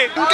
Hey!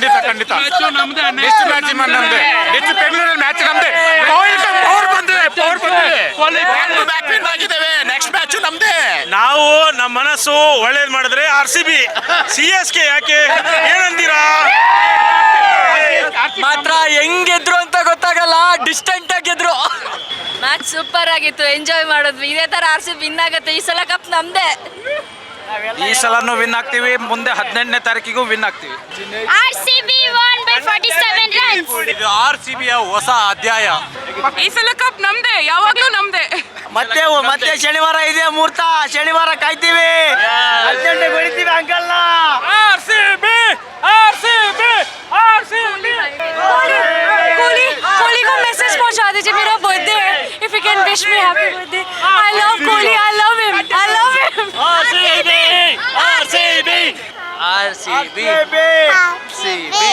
ಖಂಡಿತ ಖಂಡಿತ. Next match ನಮ್ದೆ. ನೆಕ್ಸ್ಟ್ ಬೆಂಗಳೂರಲ್ಲಿ ಮ್ಯಾಚ್ ನಮ್ದೆ. ಪವರ್ ಬಂದಿದೆ ಪವರ್ ಬಂದಿದೆ. ಆಗಿದ್ದೇವೆ. ನೆಕ್ಸ್ಟ್ ಮ್ಯಾಚ್ ನಮ್ದೆ. ನಾವು ನಮ್ಮ ಮನಸ್ಸು ಒಳ್ಳೇದು ಮಾಡಿದ್ರೆ R C B C S K ಯಾಕೆ? ಏನಂತೀರಾ? ಮಾತ್ರ ಹೆಂಗೆದ್ರು ಅಂತ ಗೊತ್ತಾಗಲ್ಲ ಡಿಸ್ಟೆಂಟ್ ಆಗಿದ್ರು ಮ್ಯಾಚ್ ಸೂಪರ್ ಆಗಿತ್ತು. ಎಂಜಾಯ್ ಮಾಡಿದ್ವಿ. ಇದೇ ತರ ಆರ್ ಸಿ ಬಿ ಇನ್ನಾಗತ್ತೆ ಈ ಸಲ ಕಪ್ ನಮ್ದೇ. ಈ ಸಲನು ವಿನ್ ಆಗ್ತೀವಿ ಮುಂದೆ ಹದಿನೆಂಟನೇ ತಾರೀಕಿಗೂ ವಿನ್ ಆಗ್ತೀವಿ R C B won by forty seven runs ಇದು ಆರ್ ಸಿ ಬಿಯ ಹೊಸ ಅಧ್ಯಾಯ ಈ ಸಲ ಕಪ್ ನಮ್ದೇ ಯಾವಾಗ್ಲೂ ನಮ್ದೇ ಮತ್ತೆ ಮತ್ತೆ ಶನಿವಾರ ಇದೆ ಮುಹೂರ್ತ ಶನಿವಾರ ಕಾಯ್ತೀವಿ ಹದಿನೆಂಟು ಹೊಡಿತೀವಿ ಅಂಕಲ್ನ R C B R C B R C B Kohli Kohli को मैसेज पहुंचा दीजिए मेरा बर्थडे है if you can wish me happy birthday I love Kohli I love him I R C B C B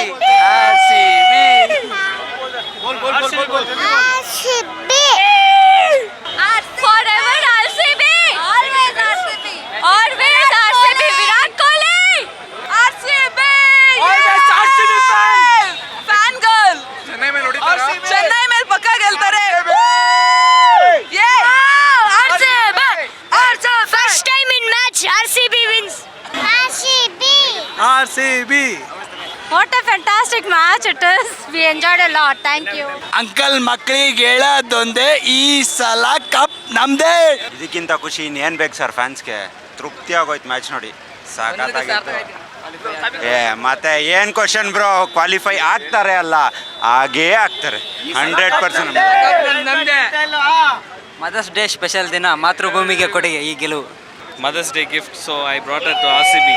R C B R C B what match it match we enjoyed we enjoyed a lot. Thank you. Uncle ಮಕ್ಕಳಿಗೆ ಹೇಳೋದೊಂದೇ ಈ ಸಲ cup ನಮ್ದೇ. ಇದಕ್ಕಿಂತ ಖುಷಿ ಇನ್ನೇನು ಬೇಕು sir ಫ್ಯಾನ್ಸ್ಗೆ ತೃಪ್ತಿ ಆಗೋಯ್ತು ಮ್ಯಾಚ್ ನೋಡಿ. ಸಾಕಾಗಿತ್ತು ಏ ಮತ್ತೆ ಏನು ಕ್ವಶನ್ ಬ್ರೋ ಕ್ವಾಲಿಫೈ ಆಗ್ತಾರೆ ಅಲ್ಲ? ಹಾಗೇ ಆಗ್ತಾರೆ. Hundred percent mother's day special ದಿನ ಮಾತೃಭೂಮಿಗೆ ಕೊಡುಗೆ ಈ ಗೆಲುವು. Mother's day gift so I brought her to R C B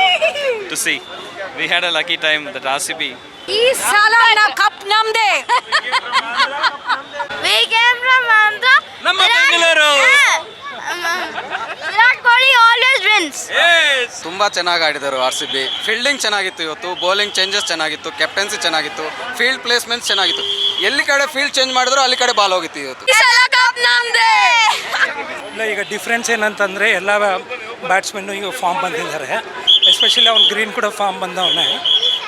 a lucky time that R C B ಈ ಸಲ ಕಪ್ ನಮ್ದೇ. We came from Andhra. ನಮ್ಮ Bengaluru. Virat Kohli always wins wins. ತುಂಬ ಚೆನ್ನಾಗಿ ಆಡಿದರು ಆರ್ ಸಿ ಬಿ ಫೀಲ್ಡಿಂಗ್ ಚೆನ್ನಾಗಿತ್ತು ಇವತ್ತು bowling changes ಚೆನ್ನಾಗಿತ್ತು ಕೆಪ್ಟನ್ಸಿ ಚೆನ್ನಾಗಿತ್ತು ಫೀಲ್ಡ್ ಪ್ಲೇಸ್ಮೆಂಟ್ಸ್ ಚೆನ್ನಾಗಿತ್ತು. ಎಲ್ಲಿ ಕಡೆ ಫೀಲ್ಡ್ ಚೇಂಜ್ ಮಾಡಿದ್ರು ಅಲ್ಲಿ ಕಡೆ ಬಾಲ್ ಹೋಗಿತ್ತು ಇವತ್ತು. ಈ ಸಲ ಕಪ್ ನಮ್ದೇ. ಇಲ್ಲ ಈಗ ಡಿಫ್ರೆನ್ಸ್ ಏನಂತಂದರೆ ಎಲ್ಲ ಬ್ಯಾಟ್ಸ್ಮನ್ನು ಈಗ ಫಾರ್ಮ್ ಬಂದಿದ್ದಾರೆ. ಎಸ್ಪೆಷಲಿ ಅವ್ನು ಗ್ರೀನ್ ಕೂಡ ಫಾರ್ಮ್ ಬಂದವನೇ.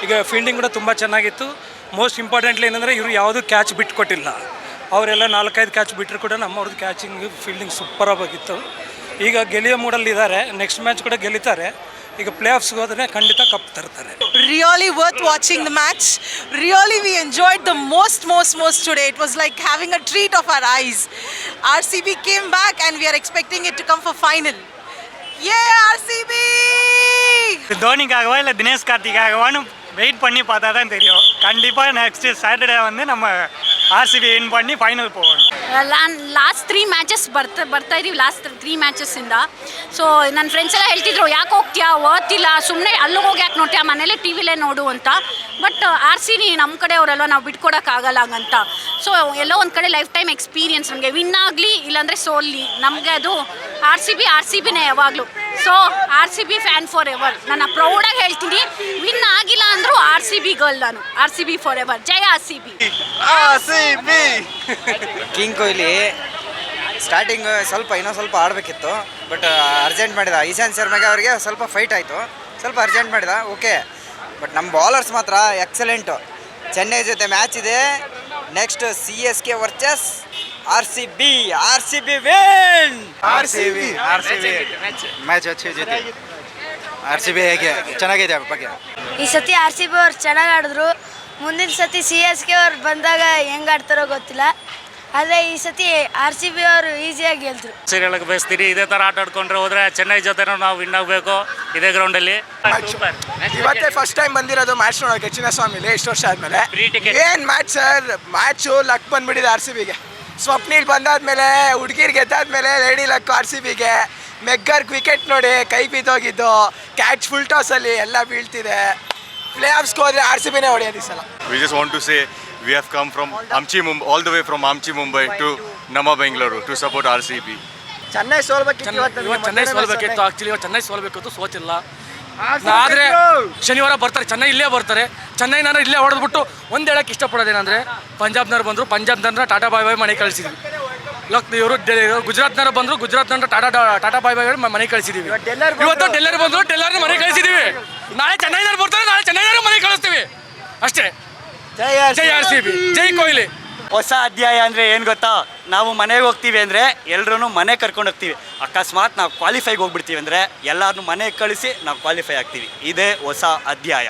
ಈಗ ಫೀಲ್ಡಿಂಗ್ ಕೂಡ ತುಂಬ ಚೆನ್ನಾಗಿತ್ತು. ಮೋಸ್ಟ್ ಇಂಪಾರ್ಟೆಂಟ್ಲಿ ಏನಂದರೆ ಇವರು ಯಾವುದೂ ಕ್ಯಾಚ್ ಬಿಟ್ಕೊಟ್ಟಿಲ್ಲ ಅವರೆಲ್ಲ ನಾಲ್ಕೈದು ಕ್ಯಾಚ್ ಬಿಟ್ಟರು ಕೂಡ ನಮ್ಮವ್ರದ್ದು ಕ್ಯಾಚಿಂಗ್ ಫೀಲ್ಡಿಂಗ್ ಸೂಪರಾಗಿತ್ತು ಈಗ ಗೆಲಿಯೋ ಮೂಡಲ್ಲಿದ್ದಾರೆ ನೆಕ್ಸ್ಟ್ ಮ್ಯಾಚ್ ಕೂಡ ಗೆಲ್ಲಿತಾರೆ. ಈಗ ಪ್ಲೇ ಆಫ್ಸ್ಗೆ ಹೋದರೆ ಖಂಡಿತ ಕಪ್ ತರ್ತಾರೆ. Really worth watching the match really we enjoyed the most most most today it was like having a treat of our eyes R C B came back and we are expecting it to come for final ಯೇ R C RCB! தோனிக்காகவா இல்லை Dinesh கார்த்திக்காகவான்னு wait பண்ணி பார்த்தா தான் தெரியும். கண்டிப்பாக next Saturday வந்து நம்ம ஆர்சிபி வின் பண்ணி ஃபைனல் போகணும். ಲಾಸ್ಟ್ ತ್ರೀ ಮ್ಯಾಚಸ್ ಬರ್ತಾ ಬರ್ತಾ ಇದೀವಿ ಲಾಸ್ಟ್ ತ್ರೀ ಮ್ಯಾಚಸ್ಸಿಂದ ಸೊ ನನ್ನ ಫ್ರೆಂಡ್ಸ್ ಎಲ್ಲ ಹೇಳ್ತಿದ್ರು, ಯಾಕೆ ಹೋಗ್ತೀಯಾ? ಓದ್ತಿಲ್ಲ ಸುಮ್ಮನೆ ಅಲ್ಲಿಗೆ ಹೋಗಿ ಯಾಕೆ ನೋಡ್ತೀಯಾ? ಮನೇಲೆ ಟಿ ವಿಲೇ ನೋಡು ಅಂತ. ಬಟ್ ಆರ್ ಸಿ ನಿ ನಮ್ಮ ಕಡೆಯವರೆಲ್ಲ ನಾವು ಬಿಟ್ಕೊಡೋಕ್ಕಾಗಲ್ಲ ಹಂಗಂತ. ಸೊ ಎಲ್ಲೋ ಒಂದು ಕಡೆ ಲೈಫ್ ಟೈಮ್ ಎಕ್ಸ್ಪೀರಿಯನ್ಸ್ ನಮಗೆ. ವಿನ್ ಆಗಲಿ ಇಲ್ಲಾಂದರೆ ಸೋಲ್ಲಿ. ನಮಗೆ ಅದು R C B R C ಬಿನೇ ಯಾವಾಗಲೂ. So R C B fan forever ನಾನು ಪ್ರೌಡಾಗಿ ಹೇಳ್ತೀನಿ. ವಿನ್ ಆಗಿಲ್ಲ ಅಂದರೂ ಆರ್ ಸಿ ಬಿ ಗರ್ಲ್ ನಾನು. R C B forever ಜೈ R C B king Kohli. Starting ಸ್ವಲ್ಪ ಇನ್ನೂ ಸ್ವಲ್ಪ ಆಡಬೇಕಿತ್ತು. ಬಟ್ ಅರ್ಜೆಂಟ್ ಮಾಡಿದ. ಈಶಾನ್ ಶರ್ಮಾಗೆ ಅವರಿಗೆ ಸ್ವಲ್ಪ ಫೈಟ್ ಆಯಿತು. ಸ್ವಲ್ಪ ಅರ್ಜೆಂಟ್ ಮಾಡಿದ. ಓಕೆ ಬಟ್ ನಮ್ಮ ಬೌಲರ್ಸ್ ಮಾತ್ರ ಎಕ್ಸಲೆಂಟು ಚೆನ್ನೈ ಜೊತೆ ಮ್ಯಾಚ್ ಇದೆ. Next C S K versus R C B R C B win R C B R C B match match ಜೊತೆ. ಆರ್ ಸಿ ಬಿ ಹೇಗೆ? ಚೆನ್ನಾಗಿದೆ ಬಗ್ಗೆ. ಈ ಸತಿ ಆರ್ ಸಿ ಬಿ ಅವ್ರು ಚೆನ್ನಾಗಿ ಆಡಿದ್ರು. ಮುಂದಿನ ಸತಿ ಸಿ ಎಸ್ ಕೆ ಅವ್ರು ಬಂದಾಗ ಹೆಂಗೆ ಆಡ್ತಾರೋ ಗೊತ್ತಿಲ್ಲ. ಆದರೆ ಈ ಸತಿ ಆರ್ ಸಿ ಬಿ ಅವರು ಈಸಿಯಾಗಿ ಗೆಲ್ತರು ಸೀರಿಯಲ್ಗೆ ಬಯಸ್ತೀರಿ. ಇದೇ ಥರ ಆಟ ಆಡ್ಕೊಂಡ್ರೆ ಹೋದ್ರೆ ಚೆನ್ನೈ ಜೊತೆನೂ ನಾವು ವಿನ್ ಆಗಬೇಕು. ಇದೇ ಗ್ರೌಂಡಲ್ಲಿ ಇವತ್ತೇ ಫಸ್ಟ್ ಟೈಮ್ ಬಂದಿರೋದು ಮ್ಯಾಚ್ ನೋಡೋಕೆ ಚಿನ್ನಸ್ವಾಮಿಲಿ ಇಷ್ಟು ವರ್ಷ ಆದ್ಮೇಲೆ. ಏನು ಮ್ಯಾಚ್ ಸರ್ ಮ್ಯಾಚು ಲಕ್ ಬಂದ್ಬಿಟ್ಟಿದೆ ಆರ್ ಸಿ ಬಿಗೆ ಸ್ವಪ್ನಿಲ್ ಬಂದಾದ್ಮೇಲೆ ಹುಡುಗಿರ್ ಗೆದ್ದಾದ್ಮೇಲೆ ಲೇಡಿ ಲಕ್ ಆರ್ ಸಿ ಬಿಗೆ ಮೆಗ್ಗರ್ ವಿಕೆಟ್ ನೋಡಿ ಕೈ ಬಿದ್ದೋಗಿದ್ದು ಕ್ಯಾಚ್ ಫುಲ್ ಟಾಸ್ ಅಲ್ಲಿ ಎಲ್ಲ ಬೀಳ್ತಿದೆ. ಪ್ಲೇ ಆಫ್ಸ್ಗೆ ಹೋದ್ರೆ ಆರ್ ಸಿ ಬಿನೇ ಹೊಡೆಯೋದು ಈ ಸಲ we just want to say we have come from Amchi Mumbai, all the way from Amchi Mumbai to Nama support to support RCB. Chennai ಸೋಲ್ಬೇಕಿತ್ತು ಇವತ್ತು ಚೆನ್ನೈ ಸೋಲ್ಬೇಕಿತ್ತು ಆಕ್ಚುಲಿ ಇವತ್ತು ಚೆನ್ನೈ ಸೋಲ್ಬೇಕಿತ್ತು ಸೋತಿಲ್ಲ. ಆದ್ರೆ ಶನಿವಾರ ಬರ್ತಾರೆ ಚೆನ್ನೈ ಇಲ್ಲೇ ಬರ್ತಾರೆ. ಚೆನ್ನೈನ ಇಲ್ಲೇ ಹೊಡೆದ್ಬಿಟ್ಟು ಒಂದು ಹೇಳಕ್ಕೆ ಇಷ್ಟಪಡೋದೇನಂದ್ರೆ ಪಂಜಾಬ್ನವ್ರು ಬಂದರು ಪಂಜಾಬ್ನವ್ರನ್ನ ಟಾಟಾ ಬಾಯ್ ಬಾಯ್ ಮನೆ ಕಳಿಸಿದ್ವಿ. ಲಕ್ ಇವರು ಗುಜರಾತ್ನವ್ರು ಬಂದರು ಗುಜರಾತ್ನವ್ರ ಟಾಟಾ ಟಾಟಾ ಬಾಯ್ ಬಾಯ್ ಮನೆ ಕಳಿಸಿದೀವಿ. ಇವತ್ತು ಡೆಲ್ಲರ್ ಬಂದರು ಡೆಲ್ಲರ್ನ ಮನೆ ಕಳಿಸಿದೀವಿ. ನಾಳೆ ಚೆನ್ನೈನವ್ರು ಬರ್ತಾರೆ ನಾಳೆ ಚೆನ್ನೈನವ್ರು ಮನೆ ಕಳಿಸ್ತೀವಿ. ಅಷ್ಟೇ. ಜೈ ಆರ್ ಸಿ ಬಿ. ಜೈ ಕೊಹ್ಲಿ. ಹೊಸ ಅಧ್ಯಾಯ ಅಂದರೆ ಏನು ಗೊತ್ತಾ? ನಾವು ಮನೆಗೆ ಹೋಗ್ತೀವಿ ಅಂದರೆ ಎಲ್ಲರೂ ಮನೆ ಕರ್ಕೊಂಡು ಹೋಗ್ತೀವಿ. ಅಕಸ್ಮಾತ್ ನಾವು ಕ್ವಾಲಿಫೈಗೆ ಹೋಗ್ಬಿಡ್ತೀವಿ ಅಂದ್ರೆ ಎಲ್ಲರನ್ನೂ ಮನೆಗೆ ಕಳಿಸಿ ನಾವು ಕ್ವಾಲಿಫೈ ಆಗ್ತೀವಿ. ಇದೇ ಹೊಸ ಅಧ್ಯಾಯ.